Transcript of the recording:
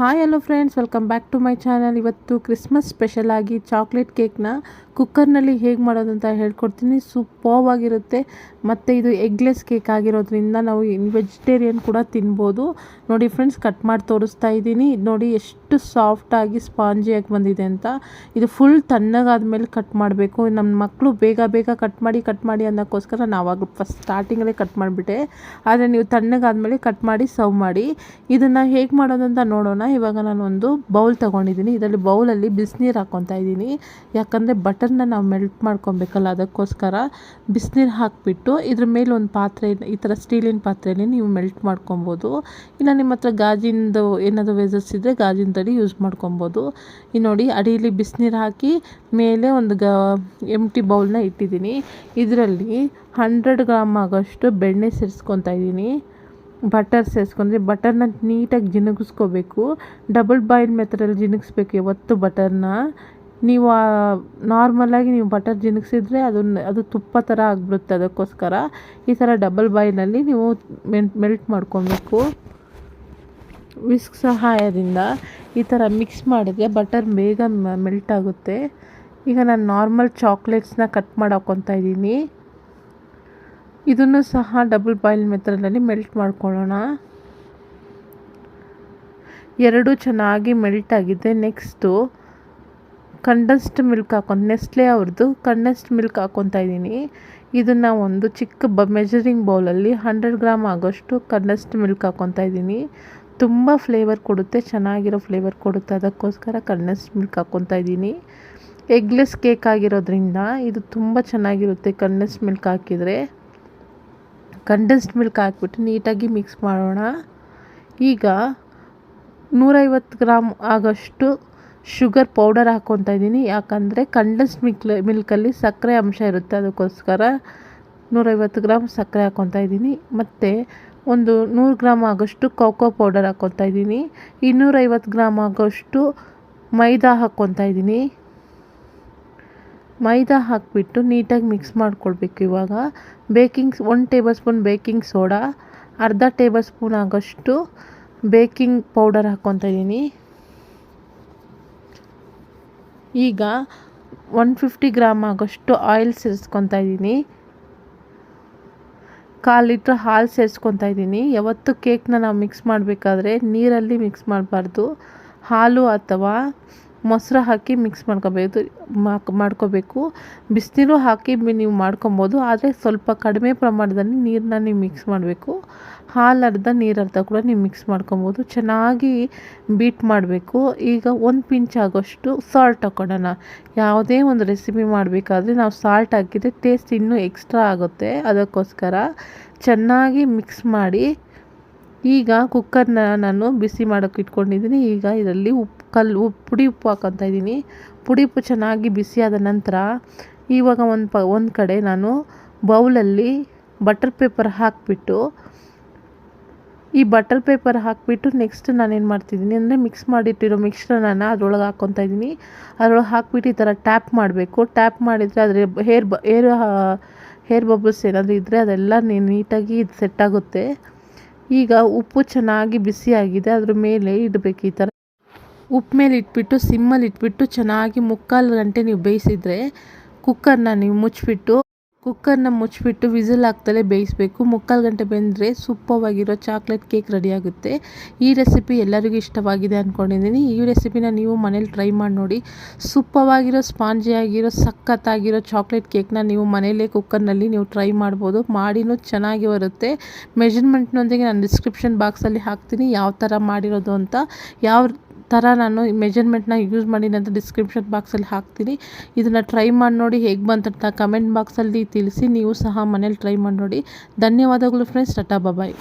Hi hello friends welcome back to my channel ಇವತ್ತು Christmas special ಆಗಿ chocolate ಕೇಕ್ನ ಕುಕ್ಕರ್ನಲ್ಲಿ ಹೇಗೆ ಮಾಡೋದು ಅಂತ ಹೇಳ್ಕೊಡ್ತೀನಿ. ಸೂಪರ್ವಾಗಿರುತ್ತೆ ಮತ್ತು ಇದು ಎಗ್ಲೆಸ್ ಕೇಕ್ ಆಗಿರೋದ್ರಿಂದ ನಾವು ವೆಜಿಟೇರಿಯನ್ ಕೂಡ ತಿನ್ಬೋದು. ನೋಡಿ ಫ್ರೆಂಡ್ಸ್ ಕಟ್ ಮಾಡಿ ತೋರಿಸ್ತಾ ಇದ್ದೀನಿ. ಇದು ನೋಡಿ ಎಷ್ಟು ಸಾಫ್ಟಾಗಿ ಸ್ಪಾಂಜಿಯಾಗಿ ಬಂದಿದೆ ಅಂತ. ಇದು ಫುಲ್ ತಣ್ಣಗಾದ ಮೇಲೆ ಕಟ್ ಮಾಡಬೇಕು. ನಮ್ಮ ಮಕ್ಕಳು ಬೇಗ ಬೇಗ ಕಟ್ ಮಾಡಿ ಕಟ್ ಮಾಡಿ ಅನ್ನೋಕ್ಕೋಸ್ಕರ ನಾವಾಗ ಫಸ್ಟ್ ಸ್ಟಾರ್ಟಿಂಗಲ್ಲೇ ಕಟ್ ಮಾಡಿಬಿಟ್ಟೆ. ಆದರೆ ನೀವು ತಣ್ಣಗಾದ ಮೇಲೆ ಕಟ್ ಮಾಡಿ ಸರ್ವ್ ಮಾಡಿ. ಇದನ್ನು ಹೇಗೆ ಮಾಡೋದಂತ ನೋಡೋಣ. ಇವಾಗ ನಾನು ಒಂದು ಬೌಲ್ ತೊಗೊಂಡಿದ್ದೀನಿ. ಇದರಲ್ಲಿ ಬೌಲಲ್ಲಿ ಬಿಸಿನೀರು ಹಾಕ್ಕೊತಾ ಇದ್ದೀನಿ. ಯಾಕಂದರೆ ಬಟರ್ನ ನಾವು ಮೆಲ್ಟ್ ಮಾಡ್ಕೊಬೇಕಲ್ಲ ಅದಕ್ಕೋಸ್ಕರ ಬಿಸಿನೀರು ಹಾಕಿಬಿಟ್ಟು ಇದ್ರ ಮೇಲೆ ಒಂದು ಪಾತ್ರೆ, ಈ ಥರ ಸ್ಟೀಲಿನ ಪಾತ್ರೆಯಲ್ಲಿ ನೀವು ಮೆಲ್ಟ್ ಮಾಡ್ಕೊಬೋದು. ಇಲ್ಲ ನಿಮ್ಮ ಹತ್ರ ಗಾಜಿಂದು ಏನಾದರೂ ವೆಜಸ್ ಇದ್ದರೆ ಗಾಜಿನದಲ್ಲಿ ಯೂಸ್ ಮಾಡ್ಕೊಬೋದು. ಈ ನೋಡಿ ಅಡಿಯಲ್ಲಿ ಬಿಸಿನೀರು ಹಾಕಿ ಮೇಲೆ ಒಂದು ಗ ಎಂಟಿ ಬೌಲ್ನ ಇಟ್ಟಿದ್ದೀನಿ. ಇದರಲ್ಲಿ ಹಂಡ್ರೆಡ್ ಗ್ರಾಮ್ ಆಗೋಷ್ಟು ಬೆಣ್ಣೆ ಸೇರಿಸ್ಕೊತಾ ಇದ್ದೀನಿ. ಬಟರ್ ಸೇರಿಸ್ಕೊಂಡ್ರೆ ಬಟರ್ನ ನೀಟಾಗಿ ಜಿನುಗಿಸ್ಕೋಬೇಕು. ಡಬಲ್ ಬಾಯ್ಲ್ ಮೆಥಡಲ್ಲಿ ಜಿನುಗಿಸ್ಬೇಕು ಯಾವತ್ತು ಬಟರ್ನ. ನೀವು ನಾರ್ಮಲಾಗಿ ನೀವು ಬಟರ್ ಜಿನುಗಿಸಿದ್ರೆ ಅದನ್ನ, ಅದು ತುಪ್ಪ ಥರ ಆಗಿಬಿಡುತ್ತೆ ಅದಕ್ಕೋಸ್ಕರ. ಈ ಥರ ಡಬಲ್ ಬಾಯ್ನಲ್ಲಿ ನೀವು ಮೆಲ್ಟ್ ಮಾಡ್ಕೊಬೇಕು. ವಿಸ್ಕ್ ಸಹಾಯದಿಂದ ಈ ಥರ ಮಿಕ್ಸ್ ಮಾಡಿದ್ರೆ ಬಟರ್ ಬೇಗ ಮೆಲ್ಟ್ ಆಗುತ್ತೆ. ಈಗ ನಾನು ನಾರ್ಮಲ್ ಚಾಕ್ಲೇಟ್ಸ್ನ ಕಟ್ ಮಾಡಿ ಇದ್ದೀನಿ. ಇದನ್ನು ಸಹ ಡಬಲ್ ಬಾಯ್ಲ್ ಮೆಥಡಲ್ಲಿ ಮೆಲ್ಟ್ ಮಾಡ್ಕೊಳ್ಳೋಣ. ಎರಡು ಚೆನ್ನಾಗಿ ಮೆಲ್ಟ್ ಆಗಿದೆ. ನೆಕ್ಸ್ಟು ಕಂಡೆನ್ಸ್ಡ್ ಮಿಲ್ಕ್ ಹಾಕೊಂಡು ನೆಸ್ಲೆ ಅವ್ರದ್ದು ಕಂಡೆನ್ಸ್ಡ್ ಮಿಲ್ಕ್ ಹಾಕ್ಕೊತಾ ಇದ್ದೀನಿ. ಇದನ್ನು ಒಂದು ಚಿಕ್ಕ ಬ ಮೆಜರಿಂಗ್ ಬೌಲಲ್ಲಿ ಹಂಡ್ರೆಡ್ ಗ್ರಾಮ್ ಆಗೋಷ್ಟು ಕಂಡೆನ್ಸ್ಡ್ ಮಿಲ್ಕ್ ಹಾಕ್ಕೊತಾ ಇದ್ದೀನಿ. ತುಂಬ ಫ್ಲೇವರ್ ಕೊಡುತ್ತೆ, ಚೆನ್ನಾಗಿರೋ ಫ್ಲೇವರ್ ಕೊಡುತ್ತೆ. ಅದಕ್ಕೋಸ್ಕರ ಕಂಡೆನ್ಸ್ಡ್ ಮಿಲ್ಕ್ ಹಾಕ್ಕೊತಾ ಇದ್ದೀನಿ. ಎಗ್ಲೆಸ್ ಕೇಕ್ ಆಗಿರೋದ್ರಿಂದ ಇದು ತುಂಬ ಚೆನ್ನಾಗಿರುತ್ತೆ ಕಂಡೆನ್ಸ್ಡ್ ಮಿಲ್ಕ್ ಹಾಕಿದರೆ. ಕಂಡೆನ್ಸ್ಡ್ ಮಿಲ್ಕ್ ಹಾಕ್ಬಿಟ್ಟು ನೀಟಾಗಿ ಮಿಕ್ಸ್ ಮಾಡೋಣ. ಈಗ ನೂರೈವತ್ತು ಗ್ರಾಮ್ ಆಗೋಷ್ಟು ಶುಗರ್ ಪೌಡರ್ ಹಾಕ್ಕೊತಾ ಇದ್ದೀನಿ. ಯಾಕಂದರೆ ಕಂಡೆನ್ಸ್ಡ್ ಮಿಲ್ಕ್ ಮಿಲ್ಕಲ್ಲಿ ಸಕ್ಕರೆ ಅಂಶ ಇರುತ್ತೆ ಅದಕ್ಕೋಸ್ಕರ ನೂರೈವತ್ತು ಗ್ರಾಮ್ ಸಕ್ಕರೆ ಹಾಕ್ಕೊತಾ ಇದ್ದೀನಿ. ಮತ್ತು ಒಂದು ನೂರು ಗ್ರಾಮ್ ಆಗೋಷ್ಟು ಕೋಕೋ ಪೌಡರ್ ಹಾಕ್ಕೊತಾ ಇದ್ದೀನಿ. ಇನ್ನೂರೈವತ್ತು ಗ್ರಾಮ್ ಆಗೋಷ್ಟು ಮೈದಾ ಹಾಕ್ಕೊತಾ ಇದ್ದೀನಿ. ಮೈದಾ ಹಾಕಿಬಿಟ್ಟು ನೀಟಾಗಿ ಮಿಕ್ಸ್ ಮಾಡ್ಕೊಳ್ಬೇಕು ಇವಾಗ. Baking one table spoon baking soda ಅರ್ಧ ಟೇಬಲ್ ಸ್ಪೂನ್ ಆಗೋಷ್ಟು ಬೇಕಿಂಗ್ ಪೌಡರ್ ಹಾಕ್ಕೊತಾ ಇದ್ದೀನಿ. ಈಗ ಒನ್ ಫಿಫ್ಟಿ ಗ್ರಾಮ್ ಆಗೋಷ್ಟು ಆಯಿಲ್ ಸೇರಿಸ್ಕೊತಾ ಇದ್ದೀನಿ. ಕಾಲು ಲೀಟ್ರ್ ಹಾಲು ಸೇರಿಸ್ಕೊತಾ ಇದ್ದೀನಿ. ಯಾವತ್ತು ಕೇಕ್ನ ನಾವು ಮಿಕ್ಸ್ ಮಾಡಬೇಕಾದ್ರೆ ನೀರಲ್ಲಿ ಮಿಕ್ಸ್ ಮಾಡಬಾರ್ದು. ಹಾಲು ಅಥವಾ ಮೊಸರು ಹಾಕಿ ಮಿಕ್ಸ್ ಮಾಡ್ಕೋಬೇಕು ಮಾಡ್ಕೋಬೇಕು. ಬಿಸಿನೀರು ಹಾಕಿ ನೀವು ಮಾಡ್ಕೊಬೋದು, ಆದರೆ ಸ್ವಲ್ಪ ಕಡಿಮೆ ಪ್ರಮಾಣದಲ್ಲಿ ನೀರನ್ನ ನೀವು ಮಿಕ್ಸ್ ಮಾಡಬೇಕು. ಹಾಲು ಅರ್ಧ, ನೀರು ಅರ್ಧ ಕೂಡ ನೀವು ಮಿಕ್ಸ್ ಮಾಡ್ಕೊಬೋದು. ಚೆನ್ನಾಗಿ ಬೀಟ್ ಮಾಡಬೇಕು. ಈಗ ಒಂದು ಪಿಂಚ್ ಆಗೋಷ್ಟು ಸಾಲ್ಟ್ ಹಾಕ್ಕೊಳ್ಳೋಣ ಯಾವುದೇ ಒಂದು ರೆಸಿಪಿ ಮಾಡಬೇಕಾದ್ರೆ ನಾವು ಸಾಲ್ಟ್ ಹಾಕಿದರೆ ಟೇಸ್ಟ್ ಇನ್ನೂ ಎಕ್ಸ್ಟ್ರಾ ಆಗುತ್ತೆ. ಅದಕ್ಕೋಸ್ಕರ ಚೆನ್ನಾಗಿ ಮಿಕ್ಸ್ ಮಾಡಿ ಈಗ ಕುಕ್ಕರ್ನ ನಾನು ಬಿಸಿ ಮಾಡೋಕೆ ಇಟ್ಕೊಂಡಿದ್ದೀನಿ. ಈಗ ಇದರಲ್ಲಿ ಉಪ್ಪು ಕಲ್ಲು ಉಪ್ಪು ಪುಡಿ ಉಪ್ಪು ಹಾಕೊತಾ ಇದ್ದೀನಿ. ಪುಡಿ ಉಪ್ಪು ಚೆನ್ನಾಗಿ ಬಿಸಿಯಾದ ನಂತರ ಇವಾಗ ಒಂದು ಪ, ಒಂದು ಕಡೆ ನಾನು ಬೌಲಲ್ಲಿ ಬಟರ್ ಪೇಪರ್ ಹಾಕಿಬಿಟ್ಟು, ಈ ಬಟರ್ ಪೇಪರ್ ಹಾಕಿಬಿಟ್ಟು ನೆಕ್ಸ್ಟ್ ನಾನೇನು ಮಾಡ್ತಿದ್ದೀನಿ ಅಂದರೆ ಮಿಕ್ಸ್ ಮಾಡಿಟ್ಟಿರೋ ಮಿಕ್ಸ್ಚರನ್ನ ಅದರೊಳಗೆ ಹಾಕ್ಕೊತಾ ಇದ್ದೀನಿ. ಅದರೊಳಗೆ ಹಾಕ್ಬಿಟ್ಟು ಈ ಥರ ಟ್ಯಾಪ್ ಮಾಡಬೇಕು. ಟ್ಯಾಪ್ ಮಾಡಿದರೆ ಅದರ ಹೇರ್ ಬ ಹೇರ್ ಹೇರ್ ಬಬಲ್ಸ್ ಏನಾದರೂ ಇದ್ದರೆ ಅದೆಲ್ಲ ನೀಟಾಗಿ ಸೆಟ್ ಆಗುತ್ತೆ. ಈಗ ಉಪ್ಪು ಚೆನ್ನಾಗಿ ಬಿಸಿಯಾಗಿದೆ, ಅದ್ರ ಮೇಲೆ ಇಡಬೇಕು ಈ ಥರ ಉಪ್ಪು ಮೇಲೆ ಇಟ್ಬಿಟ್ಟು, ಸಿಮ್ಮಲ್ಲಿ ಇಟ್ಬಿಟ್ಟು ಚೆನ್ನಾಗಿ ಮುಕ್ಕಾಲು ಗಂಟೆ ನೀವು ಬೇಯಿಸಿದರೆ ಕುಕ್ಕರ್ನ ನೀವು ಮುಚ್ಚಿಬಿಟ್ಟು ಕುಕ್ಕರ್ನ ಮುಚ್ಚಿಬಿಟ್ಟು ವಿಸಿಲ್ ಹಾಕ್ತಲೇ ಬೇಯಿಸಬೇಕು. ಮುಕ್ಕಾಲು ಗಂಟೆ ಬೆಂದರೆ ಸೂಪವಾಗಿರೋ ಚಾಕ್ಲೇಟ್ ಕೇಕ್ ರೆಡಿಯಾಗುತ್ತೆ. ಈ ರೆಸಿಪಿ ಎಲ್ಲರಿಗೂ ಇಷ್ಟವಾಗಿದೆ ಅಂದ್ಕೊಂಡಿದ್ದೀನಿ ಈ ರೆಸಿಪಿನ ನೀವು ಮನೇಲಿ ಟ್ರೈ ಮಾಡಿ ನೋಡಿ. ಸೂಪವಾಗಿರೋ ಸ್ಪಾಂಜಿಯಾಗಿರೋ ಸಖತ್ತಾಗಿರೋ ಚಾಕ್ಲೇಟ್ ಕೇಕ್ನ ನೀವು ಮನೆಯಲ್ಲೇ ಕುಕ್ಕರ್ನಲ್ಲಿ ನೀವು ಟ್ರೈ ಮಾಡ್ಬೋದು. ಮಾಡಿನೂ ಚೆನ್ನಾಗಿ ಬರುತ್ತೆ. ಮೆಜರ್ಮೆಂಟ್ನೊಂದಿಗೆ ನಾನು ಡಿಸ್ಕ್ರಿಪ್ಷನ್ ಬಾಕ್ಸಲ್ಲಿ ಹಾಕ್ತೀನಿ. ಯಾವ ಥರ ಮಾಡಿರೋದು ಅಂತ, ಯಾವ ಥರ ನಾನು ಮೆಜರ್ಮೆಂಟ್ನ ಯೂಸ್ ಮಾಡಿ ಅಂತ ಡಿಸ್ಕ್ರಿಪ್ಷನ್ ಬಾಕ್ಸಲ್ಲಿ ಹಾಕ್ತೀನಿ. ಇದನ್ನು ಟ್ರೈ ಮಾಡಿ ನೋಡಿ ಹೇಗೆ ಬಂತಂತ ಕಮೆಂಟ್ ಬಾಕ್ಸಲ್ಲಿ ತಿಳಿಸಿ, ನೀವು ಸಹ ಮನೇಲಿ ಟ್ರೈ ಮಾಡಿ ನೋಡಿ. ಧನ್ಯವಾದಗಳು ಫ್ರೆಂಡ್ಸ್ ಟಟಾ ಬಾಯ್